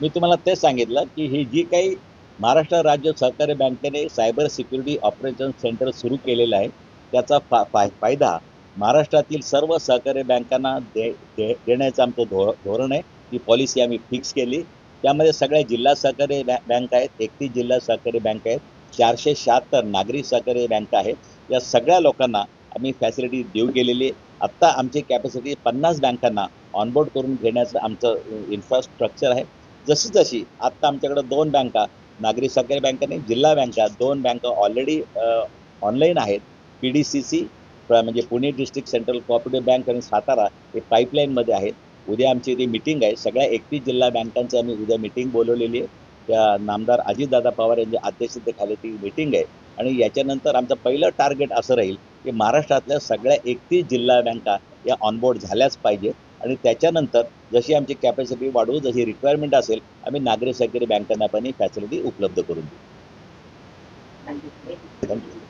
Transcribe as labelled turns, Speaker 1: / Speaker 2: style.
Speaker 1: मी तुम्हाला तेच सांगितलं की ही जी काही महाराष्ट्र राज्य सहकारी बँकेने सायबर सिक्युरिटी ऑपरेशन सेंटर सुरू केलेलं आहे त्याचा फा फाय फायदा महाराष्ट्रातील सर्व सहकारी बँकांना दे दे देण्याचं आमचं धो धोरण आहे. ती पॉलिसी आम्ही फिक्स केली. त्यामध्ये सगळ्या जिल्हा सहकारी बॅ बँक आहेत एकतीस जिल्हा सहकारी बँक आहेत चारशे शहात्तर नागरी सहकारी बँक आहेत. या सगळ्या लोकांना आम्ही फॅसिलिटी देऊ गेलेली आहे. आत्ता आमची कॅपॅसिटी पन्नास बँकांना ऑनबोर्ड करून घेण्याचं आमचं इन्फ्रास्ट्रक्चर आहे. जशी जशी आत्ता आमच्याकडं दोन बँका नागरी सहकारी बँकेने जिल्हा बँका दोन बँका ऑलरेडी ऑनलाईन आहेत. पी डी सी सी म्हणजे Pune district central cooperative bank आणि सातारा हे पाईपलाईनमध्ये आहेत. उद्या आमची ती मिटिंग आहे सगळ्या एकतीस जिल्हा बँकांची आम्ही उद्या मिटिंग बोलवलेली आहे. त्या नामदार अजितदादा पवार यांच्या अध्यक्षतेखाली ती मिटिंग आहे. आणि याच्यानंतर आमचं पहिलं टार्गेट असं राहील की महाराष्ट्रातल्या सगळ्या एकतीस जिल्हा बँका या ऑनबोर्ड झाल्याच पाहिजे. आणि त्याच्यानंतर जशी आमची कॅपॅसिटी वाढवू जशी रिक्वायरमेंट असेल आम्ही नागरी सहकारी बँकांना पण ही फॅसिलिटी उपलब्ध करून देऊ. थँक्यू